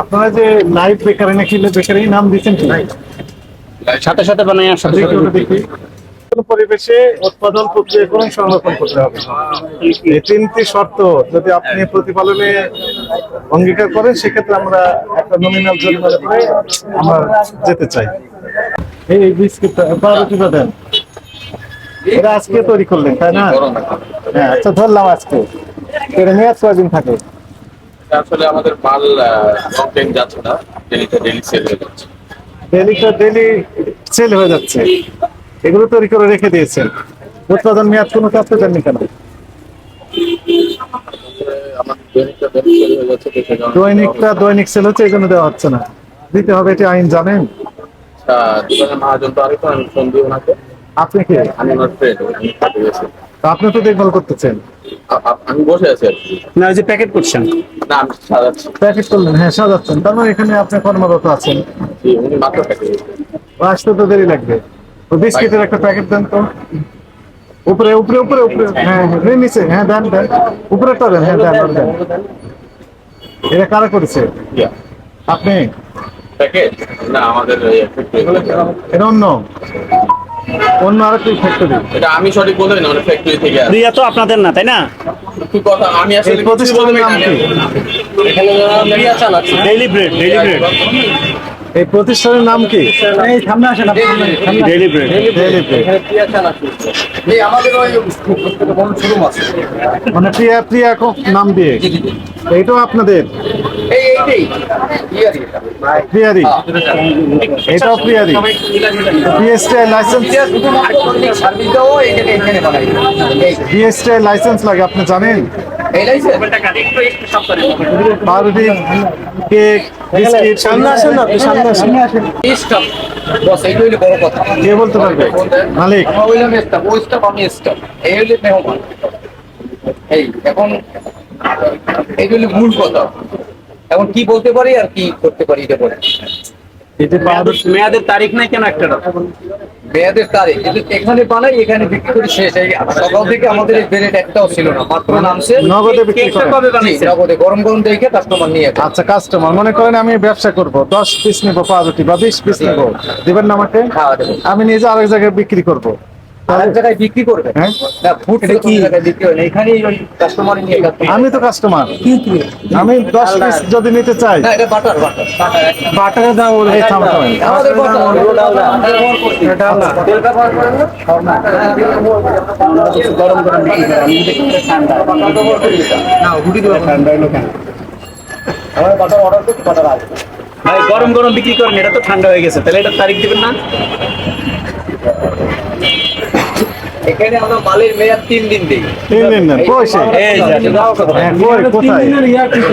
আপনারা যে live bakery নাকি বেকারি নাম দিচ্ছেন কি? সাথে সাথে বানাই আর সাথে সাথে দেখি পরিবেশে উৎপাদন প্রক্রিয়াকরণ সংরক্ষণ করতে হবে? এই তিনটি শর্ত যদি আপনি প্রতিপালনে অঙ্গীকার করেন সেক্ষেত্রে আমরা একটা নমিনাল জরিমানা করে আমরা যেতে চাই। এই বিস্কিটটা পাউরুটিটা দেন। এটা আজকে তৈরি করলেন তাই না? হ্যাঁ আচ্ছা ধরলাম আজকে। এটা মেয়াদ কয়দিন থাকে? আমাদের মাল লং টাইম যাচ্ছে না ডেলিতে ডেলি সেল হয়ে যাচ্ছে। ডেলি সেল হয়ে যাচ্ছে। এগুলো তৈরি করে রেখে দিয়েছেন। উৎপাদন মেয়াদ কোনো দেননি কেন? দৈনিকটা দৈনিক সেল হচ্ছে এই জন্য দেওয়া হচ্ছে না। দিতে হবে এটি আইন জানেন? মহাজন তো আরেকটু আমি ফোন দিই ওনাকে। আপনি কি? আমি ওনার ফ্রেন্ড আপনি তো দেখভাল করতেছেন। আমি বসে আছি না ওই যে প্যাকেট করছেন। না আমি সাজাচ্ছি। প্যাকেট করলেন হ্যাঁ সাজাচ্ছেন। তার মানে এখানে আপনি কর্মরত আছেন। জি, উনি মাত্র প্যাকেট আসতে তো দেরি লাগবে। ও বিস্কিটের একটা প্যাকেট দেন তো। উপরে উপরে উপরে উপরে। হ্যাঁ। হ্যাঁ এই নিচে। হ্যাঁ দেন দেন। উপরেটা দেন হ্যাঁ দেন দেন এটা কারা করেছে? আপনি? প্যাকেট? না আমাদের এটা অন্য। অন্য আরেকটি ফ্যাক্টরি এটা আমি সঠিক বলতে না মানে ফ্যাক্টরি থেকে আসে। রিয়া তো আপনাদের না তাই না? কি কথা আমি আসলে প্রতিষ্ঠানের নাম কি? এখানে যারা মিডিয়া চালাচ্ছে ডেইলি ব্রেড ডেইলি ব্রেড এই প্রতিষ্ঠানের নাম কি? এই সামনে আসেন ব্রেড। এখানে প্রিয়া এই আমাদের ওই শোরুম আছে। মানে প্রিয়া প্রিয়া কো- নাম দিয়ে? এইটাও আপনাদের? এই এইটাই। প্রিয়ারি এটাও প্রিয়ারি? বিএসটিআই লাইসেন্স সার্ভিস দাও এখানে এখানে বানাই। এই বিএসটিআই লাইসেন্স লাগে আপনি জানেন? পাউরুটি কেক বিস্কিট সামনে আসেন না আপনি সামনে আসেন। বস এইটা হইলে বড় কথা। কে বলতে পারবে? মালিক। আমার হইলাম স্টাফ ওই স্টাফ আমি স্টাফ এই হইলে মেহমান। এই এখন এই হইলে মূল কথা। এখন কি বলতে পারি আর কি করতে পারি এটা বলে মেয়াদের তারিখ নাই কেন একটা মেয়াদের তারিখ কিন্তু এখানে বানাই এখানে বিক্রি করে শেষ এই সকাল থেকে আমাদের এই একটাও ছিল না মাত্র নামছে। নগদে বিক্রি করে। কবে নগদে গরম গরম দেখে কাস্টমার নিয়ে আচ্ছা কাস্টমার মনে করেন আমি ব্যবসা করব দশ পিস নেব পাউরুটি বা বিশ পিস নেব দিবেন না আমাকে? হ্যাঁ, আমি নিজে আরেক জায়গায় বিক্রি করব। আর এক জায়গায় বিক্রি করবে। হ্যাঁ? হয় আমি তো কাস্টমার আমি দশ পিস যদি নিতে চাই। না বাটার বাটার বাটারের দাম এই থাম থাম। আমাদের বাটার এটা না। তেল ব্যবহার করেন না গরম গরম বিক্রি করে আমি না? রুটি দেবো আমার বাটার অর্ডার করছি বাটার আছে ভাই গরম গরম বিক্রি করেন এটা তো ঠান্ডা হয়ে গেছে। তাহলে এটা তারিখ দিবেন না? এখানে আমরা মালের মেয়াদ তিন দিন দিই। তিন দিন এই হ্যাঁ, কোথায়?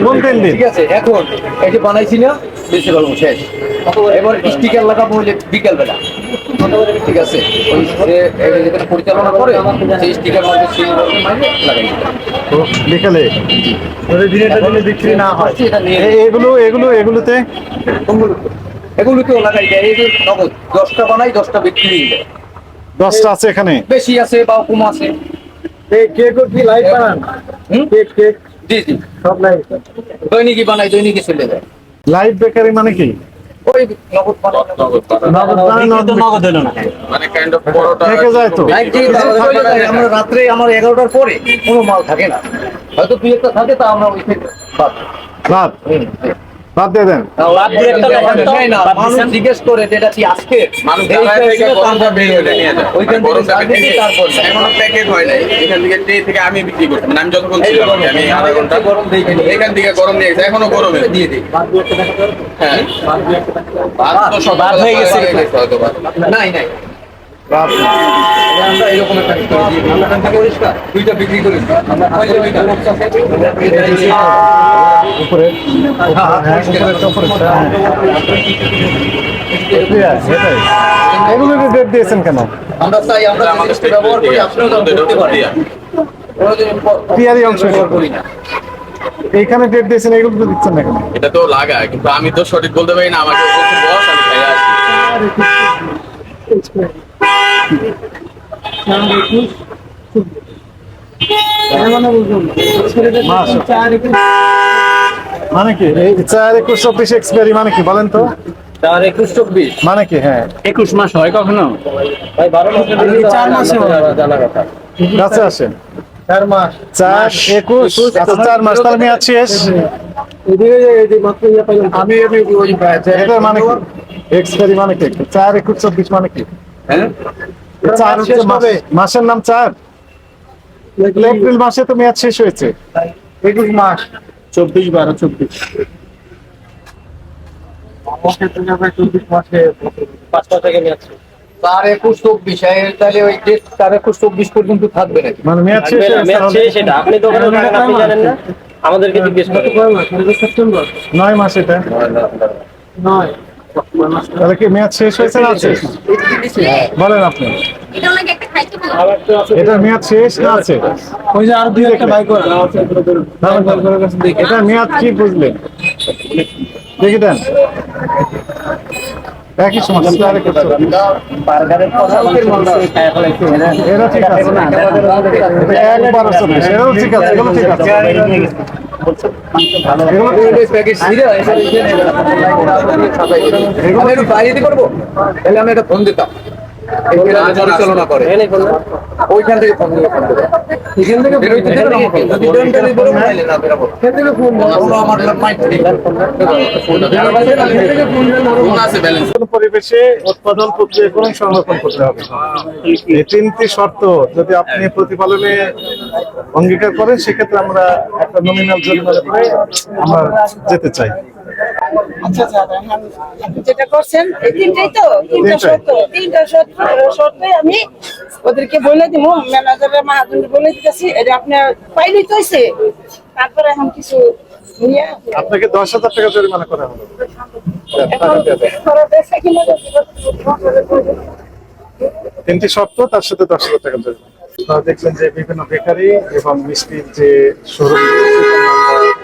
কোন তিন দিন? ঠিক আছে এখন এই যে বানাইছি না বেশি শেষ। এবার স্টিকার লাগাবো হলে বিকেল ঠিক আছে ওই যে এই পরিচালনা করে সেই স্টিকার মধ্যে সেই মানে লাগাই দিতে হবে। ও, বিকেলে? যদি দিনেটা দিনে বিক্রি না হয়। এগুলো এগুলো এগুলোতে? এগুলোকেও লাগাই দেয় এই নগদ। দশটা বানাই দশটা বিক্রি হয়ে যায়। দশটা আছে এখানে? বেশি আছে বা কম আছে। কেক কি লাইভ বানান? হুম? Cake cake. জি জি। সব লাইভ। দৈনিকই বানাই দৈনিকই চলে যায়। লাইভ বেকারি মানে কি? ওই নগদ নগদ হলো না। মানে কাইন্ড অফ থেকে যায় তো। আমরা রাত্রে আমার এগারোটার পরে কোনো মাল থাকে না। হয়তো দুই একটা থাকে তা আমরা ওই থেকে বাদ। বাদ। হুম। বাদ দিয়ে দেন। বাদ দিয়ে তো, নেয় না, মানুষ জিজ্ঞেস করে যে এটা কি আজকে? মানুষ এই থেকে থেকে বের হলে নিয়ে ওইখান থেকে গরম প্যাকেট তারপর নেয়। এখনও প্যাকেট হয় নাই। এখান থেকে ট্রে থেকে আমি বিক্রি করছি। মানে আমি যতক্ষণ ছিলাম আমি আধা ঘণ্টা গরম দিয়ে। এখান থেকে গরম নিয়ে গেছে। এখনও গরমে। দিয়ে দিই হ্যাঁ। ভাত তো সব ভাত হয়ে গেছে। হয়তো নাই নাই। বাদ। আমরা এরকম একটা আমরা এখান থেকে পরিষ্কার দুইটা বিক্রি করি আমরা উপরে হ্যাঁ উপরে উপরে হ্যাঁ। ক্লিয়ার, সেটাই এগুলো ডেট দিয়েছেন কেন আমরা চাই আমরা ব্যবহার করি অংশ করি না এইখানে ডেট দিয়েছেন এগুলো তো দিচ্ছেন না এটা তো লাগা কিন্তু আমি তো সঠিক বলতে পারি না আমাকে আমি আসি মানে কি? চার একুশ চব্বিশ এক্সপায়ারি মানে কি বলেন তো? চার একুশ চব্বিশ। মানে কি হ্যাঁ। একুশ মাস হয় কখনো? ভাই বারো মাসে চার মাসে জানা কথা। কাছে আসেন। চার মাস। চার একুশ আচ্ছা চার মাস তাহলে মেয়াদ শেষ। আমি আমি মানে এক্সপায়ারি মানে কি? চার একুশ চব্বিশ মানে কি? হ্যাঁ? চার হচ্ছে মাসের নাম চার। এপ্রিল মাসে তো মেয়াদ শেষ হয়েছে। একুশ মাস। চব্বিশ বারো চব্বিশ। পাঁচ মাস থেকে মেয়াদ ছিল। চার একুশ চব্বিশ। তাহলে ওই ডেট চার একুশ চব্বিশ পর্যন্ত থাকবে নাকি? মানে মেয়াদ শেষ সেটা আপনি দোকানে থাকেন আপনি জানেন না? আমাদেরকে জিজ্ঞেস করুন। নয় মাস এটা। তাহলে কি মেয়াদ শেষ হয়েছে না আছে? বলেন আপনি। এটা মেয়াদ শেষ না আছে? ওই যে আর দুই একটা বাইক এটা মেয়াদ কি বুঝলেন? দেখি দেন। একই সমস্যা ঠিক আছে। একবার ঠিক আছে এগুলো ঠিক আছে। আমি একটু বাইরে দিতে তাহলে আমি একটা ফোন দিতাম। পরিচালনা করে। ওইখান থেকে ফোন ফোন এখান থেকে কোন পরিবেশে উৎপাদন প্রক্রিয়াকরণ সংরক্ষণ করতে হবে। এই তিনটি শর্ত যদি আপনি প্রতিপালনে অঙ্গীকার করেন সেক্ষেত্রে আমরা একটা নমিনাল জরিমানা করে আমরা যেতে চাই। আচ্ছা আচ্ছা আপনি যেটা করছেন এই তিনটাই তো? তিনটা। শর্ত তিনটা আমি ওদেরকে বলে দিব ম্যানেজারের মাহাজনকে বলে দিতেছি এটা আপনার পাইলেই তো হয়েছে তারপরে এখন কিছু আপনাকে দশ হাজার টাকা জরিমানা করা হলো তিনটি শর্ত তার সাথে দশ হাজার টাকা জরিমানা। আপনারা দেখলেন যে বিভিন্ন বেকারি এবং মিষ্টির যে শোরুম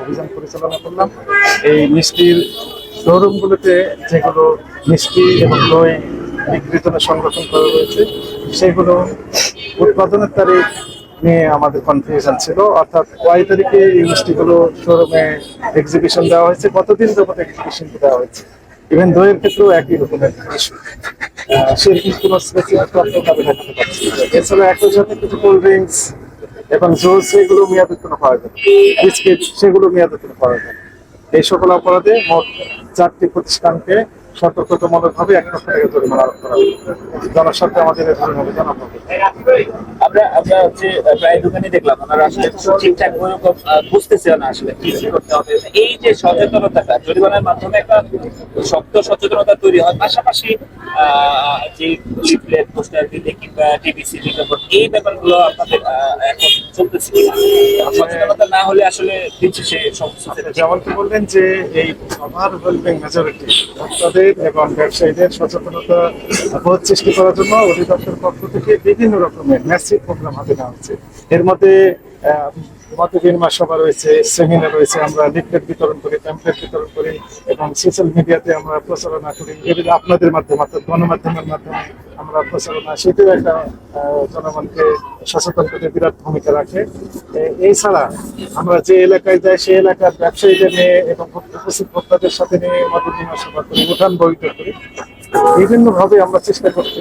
অভিযান পরিচালনা করলাম। এই মিষ্টির শোরুমগুলোতে যেগুলো মিষ্টি এবং দই বিক্রির জন্য সংরক্ষণ করা রয়েছে সেগুলো উৎপাদনের তারিখ নিয়ে আমাদের কনফিউশন ছিল। অর্থাৎ কয় তারিখে এই মিষ্টিগুলো শোরুমে এক্সিবিশন দেওয়া হয়েছে, কতদিন যাবত এক্সিবিশন দেওয়া হয়েছে? ইভেন দইয়ের ক্ষেত্রেও একই রকমের সেরকম কোনো স্পেসিফিক তথ্য এছাড়া একই সাথে কিছু কোল্ড ড্রিঙ্কস এবং জুস সেগুলো মেয়াদের উত্তীর্ণ পাওয়া যাবে বিস্কিট সেগুলো মেয়াদের উত্তীর্ণ পাওয়া যাবে এই সকল অপরাধে মোট চারটি প্রতিষ্ঠানকে সতর্কতামূলক ভাবে এক লক্ষ টাকা জরিমানা আরোপ করা আমাদের এ ধরনের আমরা আমরা আমরা হচ্ছে প্রায় দোকানে দেখলাম ওনারা আসলে ঠিকঠাক বুঝতেছে না আসলে কি কি করতে হবে। এই যে সচেতনতাটা জরিমানার মাধ্যমে একটা শক্ত সচেতনতা তৈরি হয় পাশাপাশি যে লিফলেট পোস্টার দিলে কিংবা টিভিসি বিজ্ঞাপন এই ব্যাপারগুলো আপনাদের এখন চলতেছে কিনা? সচেতনতা না হলে আসলে শেষে সমস্যা যেমন কি বললেন যে এই ওভারওয়েলমিং মেজরিটি ভোক্তাদের এবং ব্যবসায়ীদের সচেতনতা বোধ সৃষ্টি করার জন্য অধিদপ্তরের পক্ষ থেকে বিভিন্ন রকমের ম্যাসিভ প্রোগ্রাম হাতে নেওয়া হচ্ছে। এর মধ্যে মত বিনিময় সভা রয়েছে সেমিনার রয়েছে, আমরা লিফলেট বিতরণ করি প্যাম্পলেট বিতরণ করি এবং সোশ্যাল মিডিয়াতে আমরা প্রচারণা করি। আপনাদের মাধ্যমে, অর্থাৎ গণমাধ্যমের মাধ্যমে আমরা প্রচারণা, সেটাও একটা জনগণকে সচেতন করতে বিরাট ভূমিকা রাখে। এছাড়া আমরা যে এলাকায় যাই, সেই এলাকার ব্যবসায়ীদের নিয়ে এবং উপস্থিত ভোক্তাদের সাথে নিয়ে মত বিনিময় করি উঠান বৈঠক করি। বিভিন্ন ভাবে আমরা চেষ্টা করছি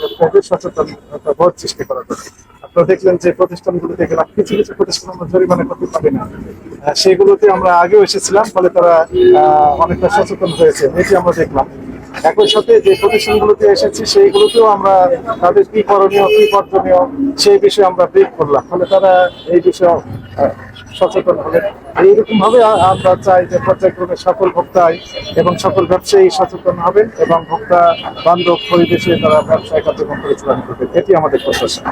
ভোক্তাদের সচেতনতা বোধ সৃষ্টি করার জন্য। আপনারা দেখলেন যে প্রতিষ্ঠানগুলোতে গেলাম কিছু কিছু প্রতিষ্ঠান আমরা জরিমানা করতে পারি না। সেগুলোতে আমরা আগেও এসেছিলাম, ফলে তারা অনেকটা সচেতন হয়েছে। এটি আমরা দেখলাম। একই সাথে যে প্রতিষ্ঠানগুলোতে এসেছি, সেইগুলোতেও আমরা তাদের কি করণীয়, কি বর্জনীয়, সেই বিষয়ে আমরা ব্রিফ করলাম। ফলে তারা এই বিষয়ে সচেতন হবে। এইরকম ভাবে আমরা চাই যে পর্যায়ক্রমে সকল ভোক্তায় এবং সকল ব্যবসায়ী সচেতন হবেন এবং ভোক্তা, বান্ধব পরিবেশে তারা ব্যবসায় কার্যক্রম পরিচালনা করবেন এটি আমাদের প্রত্যাশা